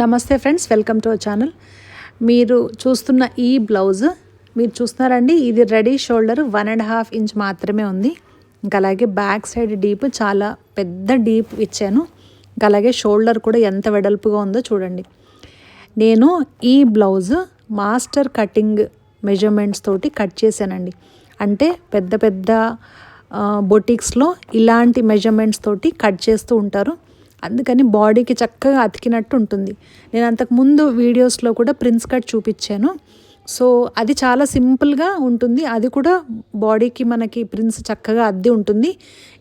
నమస్తే friends welcome to our channel. మీరు చూస్తున్న ఈ బ్లౌజ్ మీరు చూస్తున్నారండి ఇది ready shoulder one and half inch మాత్రమే ఉంది. ఇంకా అలాగే బ్యాక్ సైడ్ డీప్ చాలా పెద్ద డీప్ ఇచ్చాను. ఇంకా అలాగే షోల్డర్ కూడా ఎంత వెడల్పుగా ఉందో చూడండి. నేను ఈ బ్లౌజ్ మాస్టర్ కటింగ్ మెజర్మెంట్స్ తోటి కట్ చేశానండి. అంటే పెద్ద పెద్ద బొటిక్స్లో ఇలాంటి మెజర్మెంట్స్ తోటి కట్ చేస్తూ ఉంటారు. అందుకని బాడీకి చక్కగా అతికినట్టు ఉంటుంది. నేను అంతకుముందు వీడియోస్లో కూడా ప్రిన్స్ కట్ చూపించాను. సో అది చాలా సింపుల్గా ఉంటుంది. అది కూడా బాడీకి మనకి ప్రిన్స్ చక్కగా అద్ది ఉంటుంది.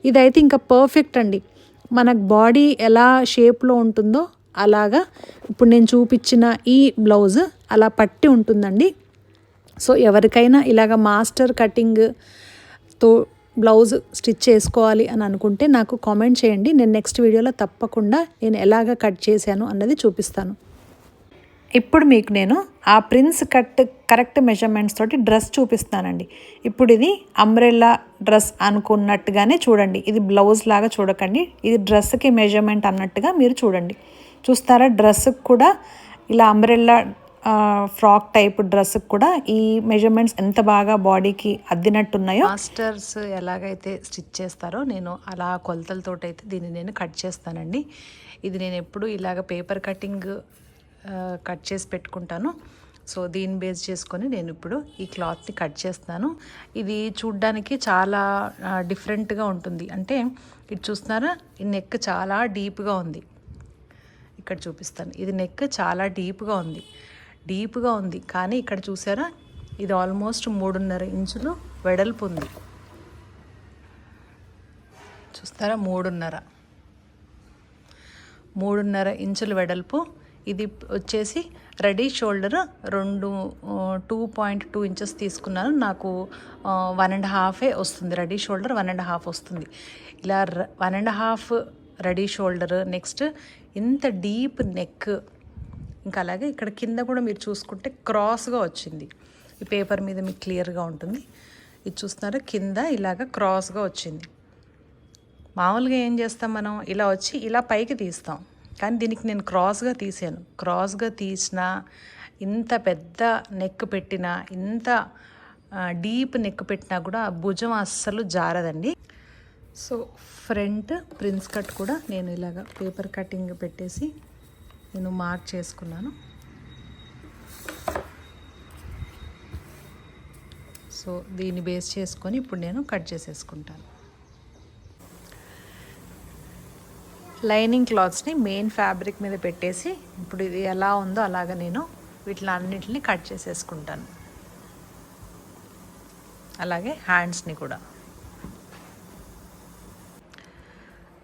ఇదైతే ఇంకా పర్ఫెక్ట్ అండి. మనకు బాడీ ఎలా షేప్లో ఉంటుందో అలాగా ఇప్పుడు నేను చూపించిన ఈ బ్లౌజ్ అలా పట్టి ఉంటుందండి. సో ఎవరికైనా ఇలాగ మాస్టర్ కటింగ్తో బ్లౌజ్ స్టిచ్ చేసుకోవాలి అని అనుకుంటే నాకు కామెంట్ చేయండి. నేను నెక్స్ట్ వీడియోలో తప్పకుండా నేను ఎలాగ కట్ చేశాను అన్నది చూపిస్తాను. ఇప్పుడు మీకు నేను ఆ ప్రిన్స్ కట్ కరెక్ట్ మెజర్మెంట్స్ తోటి డ్రెస్ చూపిస్తానండి. ఇప్పుడు ఇది అంబ్రెల్లా డ్రెస్ అనుకున్నట్టుగానే చూడండి. ఇది బ్లౌజ్ లాగా చూడకండి. ఇది డ్రెస్కి మెజర్మెంట్ అన్నట్టుగా మీరు చూడండి. చూస్తారా? డ్రెస్కి కూడా ఇలా అంబ్రెల్లా ఫ్రాక్ టైప్ డ్రెస్ కూడా ఈ మెజర్మెంట్స్ ఎంత బాగా బాడీకి అద్దినట్టున్నాయో మాస్టర్స్ ఎలాగైతే స్టిచ్ చేస్తారో నేను అలా కొలతలతో అయితే దీన్ని నేను కట్ చేస్తానండి. ఇది నేను ఎప్పుడు ఇలాగ పేపర్ కటింగ్ కట్ చేసి పెట్టుకుంటాను. సో దీన్ని బేస్ చేసుకొని నేను ఇప్పుడు ఈ క్లాత్ని కట్ చేస్తాను. ఇది చూడ్డానికి చాలా డిఫరెంట్గా ఉంటుంది. అంటే ఇది చూస్తున్నారా? ఈ నెక్ చాలా డీప్గా ఉంది. ఇక్కడ చూపిస్తాను. ఇది నెక్ చాలా డీప్గా ఉంది. డీప్గా ఉంది. కానీ ఇక్కడ చూసారా? ఇది ఆల్మోస్ట్ మూడున్నర ఇంచులు వెడల్పు ఉంది. చూస్తారా? మూడున్నర. మూడున్నర ఇంచుల వెడల్పు. ఇది వచ్చేసి రెడీ షోల్డర్ రెండు టూ పాయింట్ టూ ఇంచెస్ తీసుకున్నాను. నాకు వన్ అండ్ హాఫే వస్తుంది. Ready shoulder one and half వస్తుంది. ఇలా one and half ready shoulder next ఇంత డీప్ నెక్ ఇంకా అలాగే ఇక్కడ కింద కూడా మీరు చూసుకుంటే క్రాస్గా వచ్చింది. ఈ పేపర్ మీద మీకు క్లియర్గా ఉంటుంది. ఇది చూస్తున్నారా? కింద ఇలాగ క్రాస్గా వచ్చింది. మామూలుగా ఏం చేస్తాం మనం? ఇలా వచ్చి ఇలా పైకి తీస్తాం. కానీ దీనికి నేను క్రాస్గా తీసాను. క్రాస్గా తీసిన ఇంత పెద్ద నెక్ పెట్టిన ఇంత డీప్ నెక్ పెట్టినా కూడా భుజం అస్సలు జారదండి. సో ఫ్రంట్ ప్రిన్స్ కట్ కూడా నేను ఇలాగ పేపర్ కటింగ్ పెట్టేసి నేను మార్క్ చేసుకున్నాను. సో దీన్ని బేస్ చేసుకొని ఇప్పుడు నేను కట్ చేసేసుకుంటాను. లైనింగ్ క్లాత్స్ని మెయిన్ ఫ్యాబ్రిక్ మీద పెట్టేసి ఇప్పుడు ఇది ఎలా ఉందో అలాగ నేను వీటిని అన్నింటిని కట్ చేసేసుకుంటాను. అలాగే హ్యాండ్స్ని కూడా.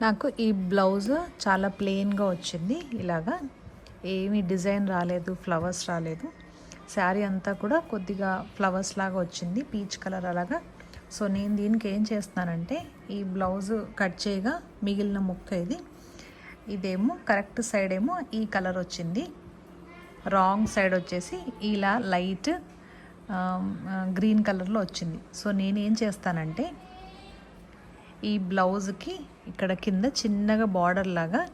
నాకు ఈ బ్లౌజ్ చాలా ప్లెయిన్గా వచ్చింది. ఇలాగా ఏమీ డిజైన్ రాలేదు ఫ్లవర్స్ రాలేదు. శారీ అంతా కూడా కొద్దిగా ఫ్లవర్స్ లాగా వచ్చింది పీచ్ కలర్ అలాగా. సో నేను దీనికి ఏం చేస్తున్నానంటే ఈ బ్లౌజ్ కట్ చేయగా మిగిలిన ముక్క ఇది. ఇదేమో కరెక్ట్ సైడ్ ఏమో ఈ కలర్ వచ్చింది. రాంగ్ సైడ్ వచ్చేసి ఇలా లైట్ గ్రీన్ కలర్లో వచ్చింది. సో నేనేం చేస్తానంటే ఈ బ్లౌజ్కి ఇక్కడ కింద చిన్నగా బార్డర్ లాగా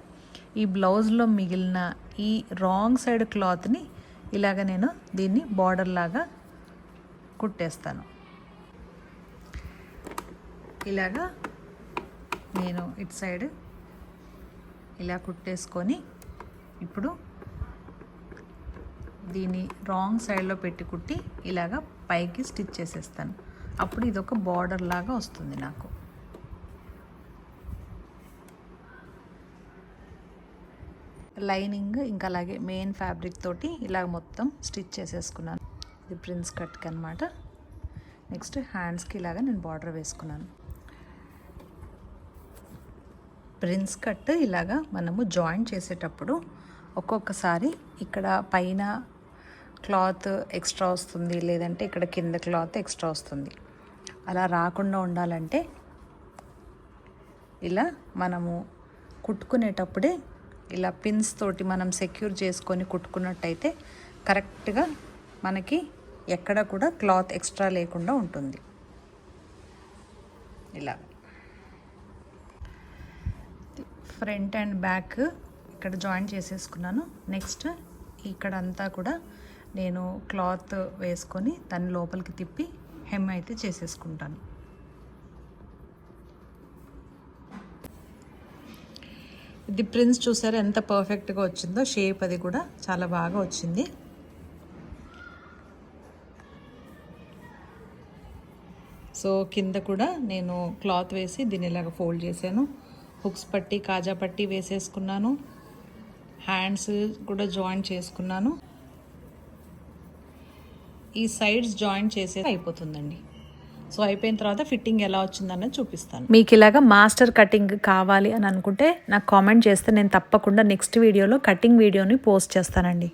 ఈ బ్లౌజ్లో మిగిలిన ఈ రాంగ్ సైడ్ క్లాత్ని ఇలాగ నేను దీన్ని బార్డర్ లాగా కుట్టేస్తాను. ఇలాగా నేను ఇటు సైడ్ ఇలా కుట్టేసుకొని ఇప్పుడు దీన్ని రాంగ్ సైడ్లో పెట్టి కుట్టి ఇలాగా పైకి స్టిచ్ చేసేస్తాను. అప్పుడు ఇది ఒక బార్డర్ లాగా వస్తుంది నాకు. లైనింగ్ ఇంకా అలాగే మెయిన్ ఫ్యాబ్రిక్ తోటి ఇలా మొత్తం స్టిచ్ చేసేసుకున్నాను. ఇది ప్రిన్స్ కట్కి అనమాట నెక్స్ట్ హ్యాండ్స్కి ఇలాగ నేను బార్డర్ వేసుకున్నాను. ప్రిన్స్ కట్ ఇలాగా మనము జాయిన్ చేసేటప్పుడు ఒక్కొక్కసారి ఇక్కడ పైన క్లాత్ ఎక్స్ట్రా వస్తుంది లేదంటే ఇక్కడ కింద క్లాత్ ఎక్స్ట్రా వస్తుంది. అలా రాకుండా ఉండాలంటే ఇలా మనము కుట్టుకునేటప్పుడే ఇలా పిన్స్ తోటి మనం సెక్యూర్ చేసుకొని కుట్టుకున్నట్టయితే కరెక్ట్గా మనకి ఎక్కడ కూడా క్లాత్ ఎక్స్ట్రా లేకుండా ఉంటుంది. ఇలా. ఫ్రంట్ అండ్ బ్యాక్ ఇక్కడ జాయిన్ చేసేసుకున్నాను. నెక్స్ట్ ఇక్కడ అంతా కూడా నేను క్లాత్ వేసుకొని దాన్ని లోపలికి తిప్పి హెమ్ అయితే చేసేసుకుంటాను. ఇది ప్రిన్స్ చూసారా ఎంత పర్ఫెక్ట్గా వచ్చిందో? షేప్ అది కూడా చాలా బాగా వచ్చింది. సో కింద కూడా నేను క్లాత్ వేసి దీన్ని ఇలాగ ఫోల్డ్ చేశాను. హుక్స్ పట్టి కాజా పట్టి వేసేసుకున్నాను. హ్యాండ్స్ కూడా జాయిన్ చేసుకున్నాను. ఈ సైడ్స్ జాయిన్ చేసే అయిపోతుందండి. సో అయిపోయిన తర్వాత ఫిట్టింగ్ ఎలా వచ్చిందన్నది చూపిస్తాను. మీకు ఇలాగా మాస్టర్ కటింగ్ కావాలి అని అనుకుంటే నాకు కామెంట్ చేస్తే నేను తప్పకుండా నెక్స్ట్ వీడియోలో కటింగ్ వీడియోని పోస్ట్ చేస్తానండి.